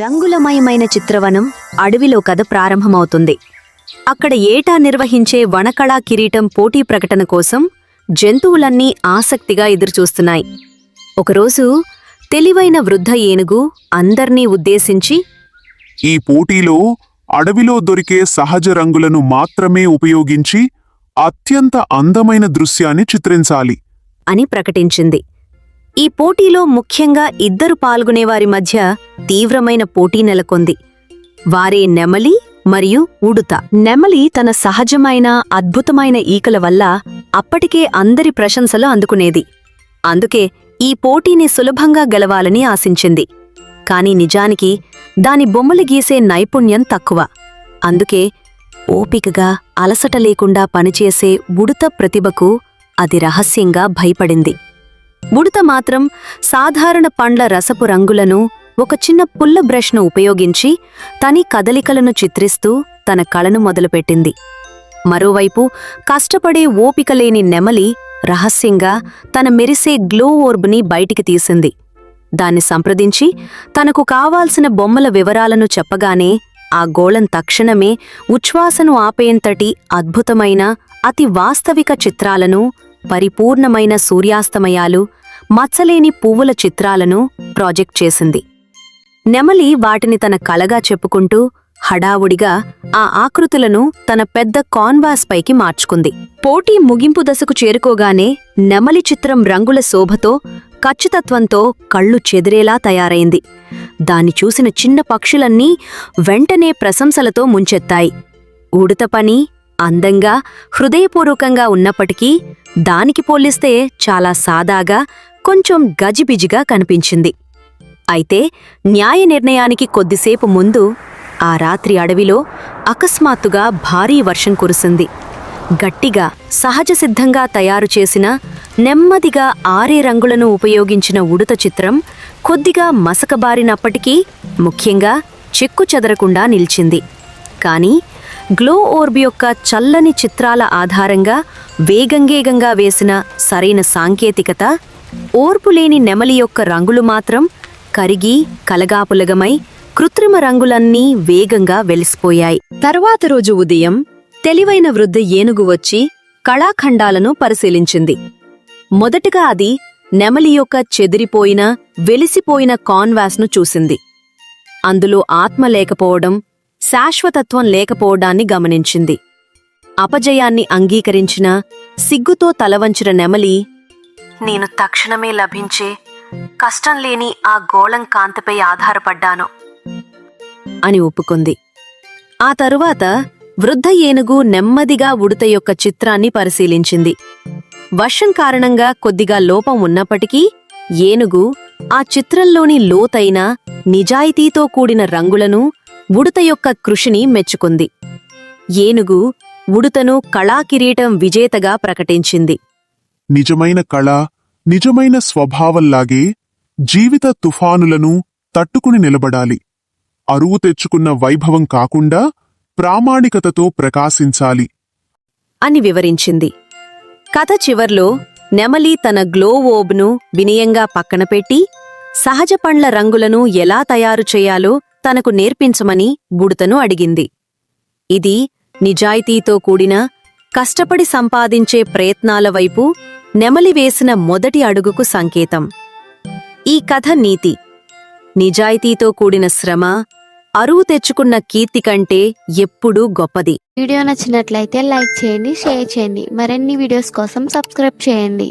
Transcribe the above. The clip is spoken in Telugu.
రంగులమయమైన చిత్రవనం అడవిలో కథ ప్రారంభమవుతుంది. అక్కడ ఏటా నిర్వహించే వనకళా కిరీటం పోటీ ప్రకటన కోసం జంతువులన్నీ ఆసక్తిగా ఎదురుచూస్తున్నాయి. ఒకరోజు తెలివైన వృద్ధ ఏనుగు అందర్నీ ఉద్దేశించి ఈ పోటీలో అడవిలో దొరికే సహజ రంగులను మాత్రమే ఉపయోగించి అత్యంత అందమైన దృశ్యాన్ని చిత్రించాలి అని ప్రకటించింది. ఈ పోటీలో ముఖ్యంగా ఇద్దరు పాల్గొనేవారి మధ్య తీవ్రమైన పోటీ నెలకొంది. వారే నెమలి మరియు ఉడుత. నెమలి తన సహజమైన అద్భుతమైన ఈకల వల్ల అప్పటికే అందరి ప్రశంసలు అందుకునేది. అందుకే ఈ పోటీని సులభంగా గెలవాలని ఆశించింది. కాని నిజానికి దాని బొమ్మలు గీసే నైపుణ్యం తక్కువ. అందుకే ఓపికగా అలసట లేకుండా పనిచేసే ఉడుత ప్రతిభకు అది రహస్యంగా భయపడింది. ఉడత మాత్రం సాధారణ పండ్ల రసపు రంగులను ఒక చిన్న పుల్ల బ్రష్ను ఉపయోగించి తని కదలికలను చిత్రిస్తూ తన కళను మొదలుపెట్టింది. మరోవైపు కష్టపడే ఓపిక లేని నెమలి రహస్యంగా తన మెరిసే గ్లో ఓర్బ్ని బయటికి తీసింది. దాన్ని సంప్రదించి తనకు కావాల్సిన బొమ్మల వివరాలను చెప్పగానే ఆ గోళం తక్షణమే ఉచ్ఛ్వాసను ఆపేంతటి అద్భుతమైన అతి వాస్తవిక చిత్రాలను పరిపూర్ణమైన సూర్యాస్తమయాలు మచ్చలేని పువ్వుల చిత్రాలను ప్రాజెక్ట్ చేసింది. నెమలి వాటిని తన కలగా చెప్పుకుంటూ హడావుడిగా ఆ ఆకృతులను తన పెద్ద కాన్వాస్ పైకి మార్చుకుంది. పోటీ ముగింపు దశకు చేరుకోగానే నెమలి చిత్రం రంగుల శోభతో ఖచ్చితత్వంతో కళ్ళు చెదిరేలా తయారైంది. దాన్ని చూసిన చిన్న పక్షులన్నీ వెంటనే ప్రశంసలతో ముంచెత్తాయి. ఉడత పని అందంగా హృదయపూర్వకంగా ఉన్నప్పటికీ దానికి పోలిస్తే చాలా సాదాగా కొంచెం గజిబిజిగా కనిపించింది. అయితే న్యాయ నిర్ణయానికి కొద్దిసేపు ముందు ఆ రాత్రి అడవిలో అకస్మాత్తుగా భారీ వర్షం కురిసింది. గట్టిగా సహజసిద్ధంగా తయారు చేసిన నెమ్మదిగా ఆరే రంగులను ఉపయోగించిన ఉడత చిత్రం కొద్దిగా మసకబారినప్పటికీ ముఖ్యంగా చెక్కు చెదరకుండా నిలిచింది. కానీ గ్లో ఓర్బ్ యొక్క చల్లని చిత్రాల ఆధారంగా వేగంగేగంగా వేసిన సరైన సాంకేతికత ఓర్పులేని నెమలి యొక్క రంగులు మాత్రం కరిగి కలగాపులగమై కృత్రిమ రంగులన్నీ వేగంగా వెలిసిపోయాయి. తర్వాత రోజు ఉదయం తెలివైన వృద్ధ ఏనుగు వచ్చి కళాఖండాలను పరిశీలించింది. మొదటగా అది నెమలి యొక్క చెదిరిపోయిన వెలిసిపోయిన కాన్వాస్ను చూసింది. అందులో ఆత్మ లేకపోవడం శాశ్వతత్వం లేకపోవడాన్ని గమనించింది. అపజయాన్ని అంగీకరించిన సిగ్గుతో తలవంచిన నెమలి నేను తక్షణమే లభించే కష్టం లేని ఆ గోళం కాంతిపై ఆధారపడ్డాను అని ఒప్పుకుంది. ఆ తరువాత వృద్ధ ఏనుగు నెమ్మదిగా ఉడత యొక్క చిత్రాన్ని పరిశీలించింది. వర్షం కారణంగా కొద్దిగా లోపం ఉన్నప్పటికీ ఏనుగు ఆ చిత్రంలోని లోతైన నిజాయితీతో కూడిన రంగులను ఉడత యొక్క కృషిని మెచ్చుకుంది. ఏనుగు ఉడుతను కళాకిరీటం విజేతగా ప్రకటించింది. నిజమైన కళ నిజమైన స్వభావంలాగే జీవిత తుఫానులను తట్టుకుని నిలబడాలి. అరువు తెచ్చుకున్న వైభవం కాకుండా ప్రామాణికతతో ప్రకాశించాలి. అని వివరించింది. కథ చివర్లో నెమలి తన గ్లో ఓబ్ను వినయంగా పక్కన పెట్టి సహజ పండ్ల రంగులను ఎలా తయారు చేయాలో తనకు నేర్పించమని బుడతను అడిగింది. ఇది నిజాయితీతో కూడిన కష్టపడి సంపాదించే ప్రయత్నాల వైపు నెమలి వేసిన మొదటి అడుగుకు సంకేతం. ఈ కథ నీతి. నిజాయితీతో కూడిన శ్రమ అరువు తెచ్చుకున్న కీర్తి కంటే ఎప్పుడూ గొప్పది. వీడియో నచ్చినట్లయితే లైక్ చేయండి షేర్ చేయండి. మరిన్ని వీడియోస్ కోసం సబ్స్క్రైబ్ చేయండి.